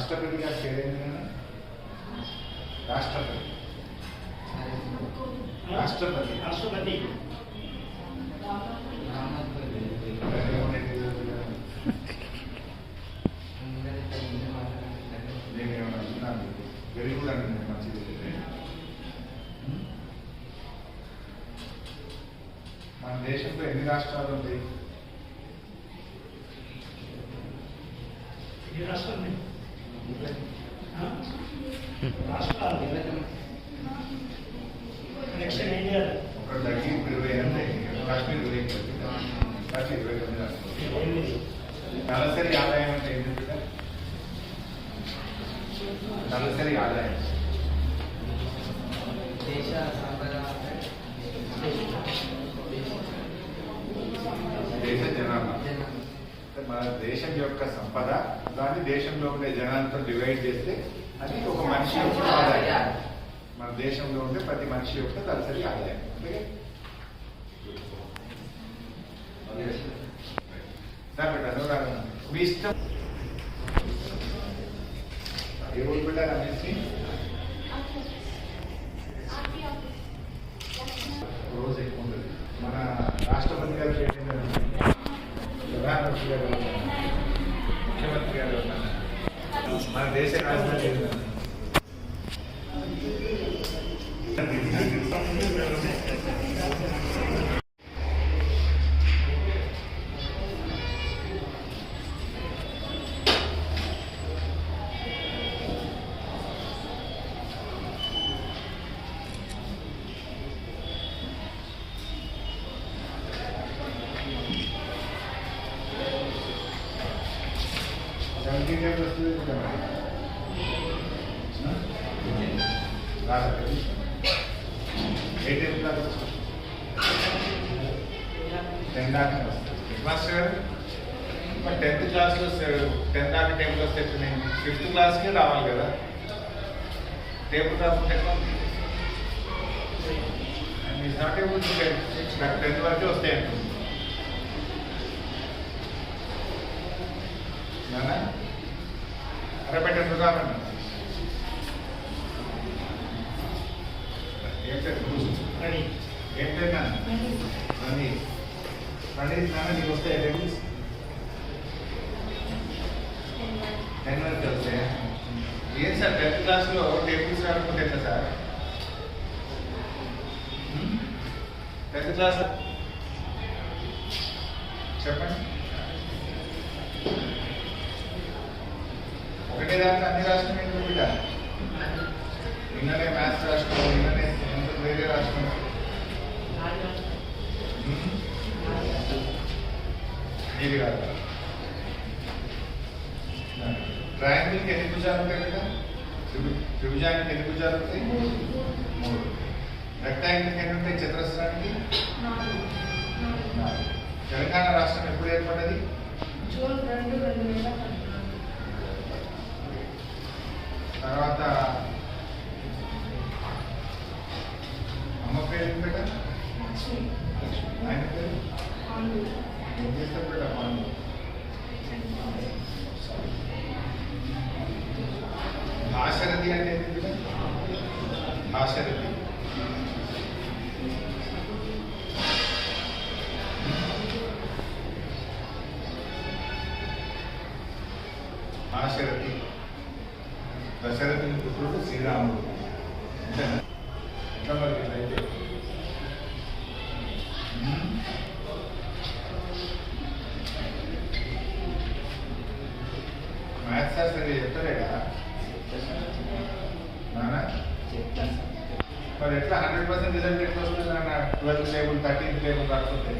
రాష్ట్రపతి గారి పేరేంటి రాష్ట్రపతి. రాష్ట్రపతి. రాష్ట్రపతి. వెరీ గుడ్ అండి నేను మంచిది మన దేశంలో ఎన్ని రాష్ట్రాలు ఉంటాయి? రాష్ట్రాలు నెక్స్ట్ ఏం చేయాలి ఒకటి తగ్గి ఇప్పుడు ఇరవై ఎనిమిది కాశ్మీర్ ఇరవై ఎనిమిది కాశ్మీర్ ఇరవై తొమ్మిది రాష్ట్రాలు ఎనిమిది తలసరి ఆదాయం అంటే ఏంటి బిడ్డ? తలసరి ఆదాయం దేశ సాంప్రదాయ దేశ జనాభా అంటే మన దేశం యొక్క సంపద దాన్ని దేశంలో ఉండే జనాలతో డివైడ్ చేస్తే అది ఒక మనిషి యొక్క ఆదాయం. మన దేశంలో ఉండే ప్రతి మనిషి యొక్క తలసరి ఆదాయం. ఓకే? మీ ఇష్టం. ఏ ఊరు బిడ్డ రమేష్ రోజు ఎక్కువ మన రాష్ట్రపతి గారు మన దేశ రాజధాని టెన్ దాకా వస్తుంది. మాస్టర్ గారు మరి టెన్త్ క్లాస్లో టెన్ దాకా టేబుల్ వస్తే ఎట్లా నేను? ఫిఫ్త్ క్లాస్కి రావాలి కదా? టేబుల్ రాకుండా ఎట్లా ఈజ్ నాట్ ఏబుల్ నాకు టెన్త్ వరకే అంటుంది నానా అరబెట్ట రామన్న ఏం పేరు? రెడీ ఏం పేరు నాన్న? ప్రణీత్ నాన్న నీకు వస్తాయి టేబుల్స్ టెన్ వరకు వస్తాయా? ఏం సార్ టెన్త్ క్లాస్లో టేబుల్స్ రాకపోతే ఎట్లా సార్? టెన్త్ క్లాస్ చెప్పండి. ఒకటే దాంట్లో అన్ని రాష్ట్రం ఎందుకు బిడ్డ నిన్ననే మ్యాథ్స్ రాష్ట్రం నిన్ననే ఎంత వేరే రాష్ట్రం హ్మ్? ఇది కాదు ట్రయాంగిల్కి ఎన్ని భుజాలు ఉంటాయి బిడ్డ త్రిభు- త్రిభుజానికి ఎన్ని భుజాలు ఉంటాయి మూడు రెక్టాంగిల్కి ఎన్ని ఉంటాయి చతురస్రానికి నాలుగు. తెలంగాణ రాష్ట్రం ఎప్పుడు ఏర్పడ్డది జూన్ రెండు రెండు వేల తర్వాత అమ్మ పేరు ఏం బిడ్డ లక్ష్మి ఆయన పేరు పాండు ఏం చేస్తారు బిడ్డ పాండు భాషరథి అంటే ఏంటి బిడ్డ భాషరథి భాషరథి దశరథుని పుత్రుడు శ్రీరాముడు. ఎంత మరి హ్మ్? మ్యాథ్స్ సార్ సరిగ్గా సార్. మరి ఎట్లా? హండ్రెడ్ పర్సెంట్ రిజల్ట్ ఎట్లా వస్తుంది నాన్న? ట్వెల్త్ టేబుల్ థర్టీన్త్ టేబుల్ రాకపోతే.